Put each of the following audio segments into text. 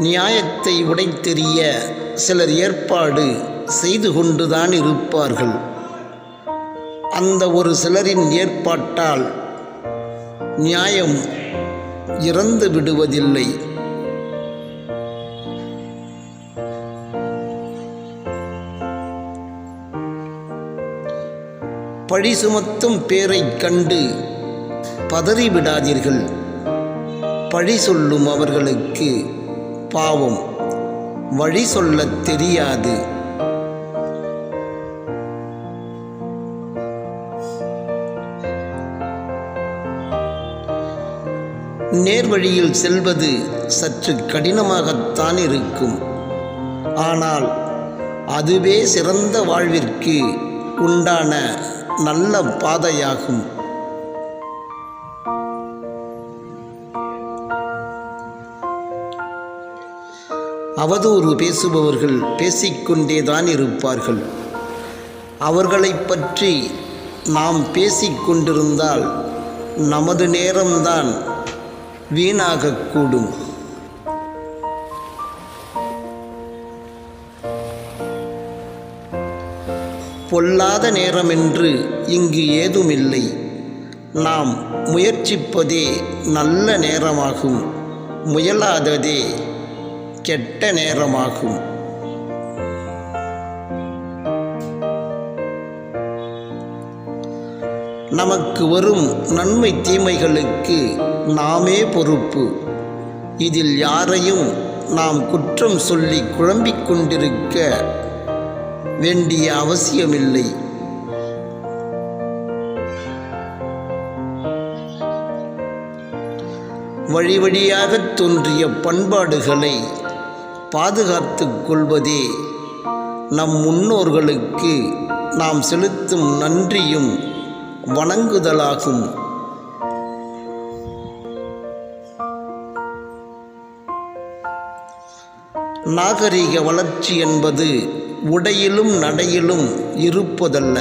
நியாயத்தை உடைத்தெறிய சிலர் ஏற்பாடு செய்து கொண்டுதான் இருப்பார்கள். அந்த ஒரு சிலரின் ஏற்பாட்டால் நியாயம் இறந்து விடுவதில்லை. பழி சுமத்தும் பேரைக் கண்டு பதறிவிடாதீர்கள். பழி சொல்லும் அவர்களுக்கு பாவம். வழி சொல்லத் தெரியாது. நேர்வழியில் செல்வது சற்று கடினமாகத்தான் இருக்கும். ஆனால் அதுவே சிறந்த வாழ்விற்கு உண்டான நல்ல பாதையாகும். அவதூறு பேசுபவர்கள் பேசிக்கொண்டேதான் இருப்பார்கள். அவர்களை பற்றி நாம் பேசிக்கொண்டிருந்தால் நமது நேரம்தான் வீணாகக்கூடும் பொல்லாத நேரமென்று இங்கு ஏதுமில்லை. நாம் முயற்சிப்பதே நல்ல நேரமாகும். முயலாததே கெட்ட நேரமாகும். நமக்கு வரும் நன்மை தீமைகளுக்கு நாமே பொறுப்பு. இதில் யாரையும் நாம் குற்றம் சொல்லி குழம்பிக் கொண்டிருக்க வேண்டிய அவசியமில்லை. வழி வழியாகத் தோன்றிய பண்பாடுகளை பாதுகாத்து கொள்வதே. நம் முன்னோர்களுக்கு நாம் செலுத்தும் நன்றியும் வணங்குதலாகும். நாகரிக வளர்ச்சி என்பது உடையிலும் நடையிலும் இருப்பதல்ல.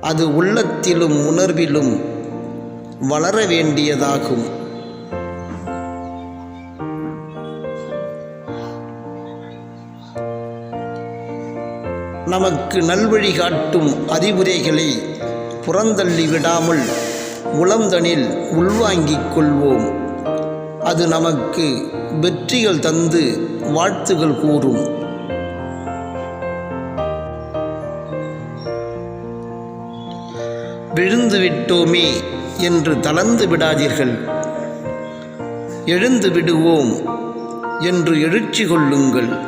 அது உள்ளத்திலும் உணர்விலும் வளர வேண்டியதாகும். நமக்கு நல்வழி காட்டும் அறிவுரைகளை புறந்தள்ளி விடாமல் உளந்தனில் உள்வாங்கிக் கொள்வோம். அது நமக்கு வெற்றிகள் தந்து வாழ்த்துகள் கூறும். விழுந்து விட்டோமே என்று தளர்ந்து விடாதீர்கள். எழுந்து விடுவோம் என்று எழுச்சி கொள்ளுங்கள்.